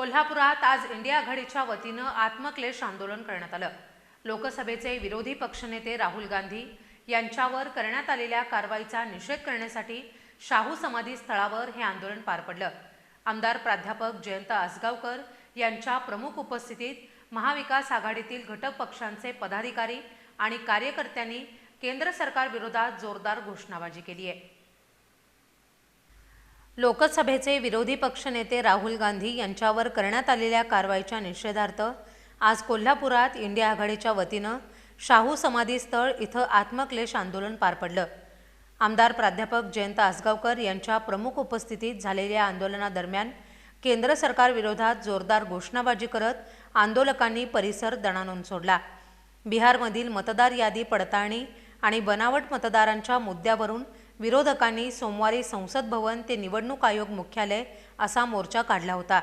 कोल्हापुरात आज इंडिया आघाडीच्या वतीनं आत्मक्लेश आंदोलन करण्यात आलं. लोकसभेचे विरोधी पक्षनेते राहुल गांधी यांच्यावर करण्यात आलेल्या कारवाईचा निषेध करण्यासाठी शाहू समाधी स्थळावर हे आंदोलन पार पडलं. आमदार प्राध्यापक जयंत आसगावकर यांच्या प्रमुख उपस्थितीत महाविकास आघाडीतील घटक पक्षांचे पदाधिकारी आणि कार्यकर्त्यांनी केंद्र सरकारविरोधात जोरदार घोषणाबाजी केली आहे लोकसभेचे विरोधी पक्षनेते राहुल गांधी यांच्यावर करण्यात आलेल्या कारवाईच्या निषेधार्थ आज कोल्हापुरात इंडिया आघाडीच्या वतीनं शाहू समाधी स्थळ इथं आत्मक्लेश आंदोलन पार पडलं. आमदार प्राध्यापक जयंत आसगावकर यांच्या प्रमुख उपस्थितीत झालेल्या आंदोलनादरम्यान केंद्र सरकारविरोधात जोरदार घोषणाबाजी करत आंदोलकांनी परिसर दणाणून सोडला. बिहारमधील मतदार यादी पडताळणी आणि बनावट मतदारांच्या मुद्द्यावरून विरोधकांनी सोमवारी संसद भवन ते निवडणूक आयोग मुख्यालय असा मोर्चा काढला होता.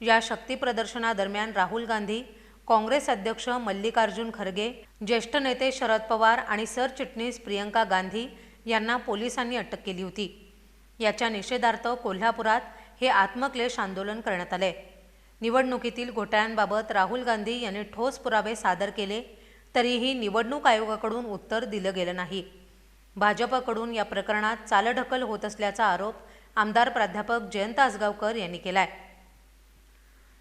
या शक्तीप्रदर्शनादरम्यान राहुल गांधी काँग्रेस अध्यक्ष मल्लिकार्जुन खरगे ज्येष्ठ नेते शरद पवार आणि सरचिटणीस प्रियंका गांधी यांना पोलिसांनी अटक केली होती. याच्या निषेधार्थ कोल्हापुरात हे आत्मक्लेश आंदोलन करण्यात आले. निवडणुकीतील घोटाळ्यांबाबत राहुल गांधी यांनी ठोस पुरावे सादर केले तरीही निवडणूक आयोगाकडून उत्तर दिलं गेलं नाही. भाजपकडून या प्रकरणात चालढकल होत असल्याचा आरोप आमदार प्राध्यापक जयंत आसगावकर यांनी केलाय.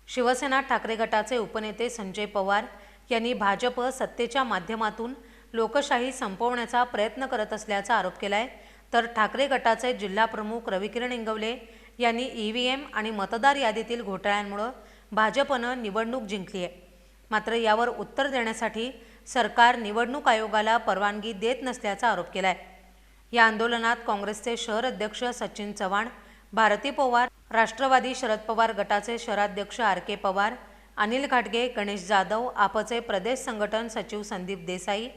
शिवसेना ठाकरे गटाचे उपनेते संजय पवार यांनी भाजप सत्तेच्या माध्यमातून लोकशाही संपवण्याचा प्रयत्न करत असल्याचा आरोप केलाय. तर ठाकरे गटाचे जिल्हा प्रमुख रविकिरण इंगवले यांनी ई व्ही एम आणि मतदार यादीतील घोटाळ्यांमुळं भाजपनं निवडणूक जिंकली आहे मात्र यावर उत्तर देण्यासाठी सरकार निवडणूक आयोगाला परवानगी देत नसल्याचा आरोप केलाय. या आंदोलनात काँग्रेसचे शहर अध्यक्ष सचिन चव्हाण भारती पवार राष्ट्रवादी शरद पवार गटाचे शहराध्यक्ष आर के पवार अनिल घाटगे गणेश जाधव आपचे प्रदेश संघटन सचिव संदीप देसाई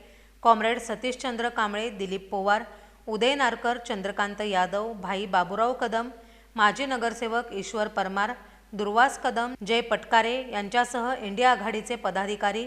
कॉम्रेड सतीशचंद्र कांबळे दिलीप पवार उदय नारकर चंद्रकांत यादव भाई बाबुराव कदम माजी नगरसेवक ईश्वर परमार दुर्वास कदम जय पटकारे यांच्यासह इंडिया आघाडीचे पदाधिकारी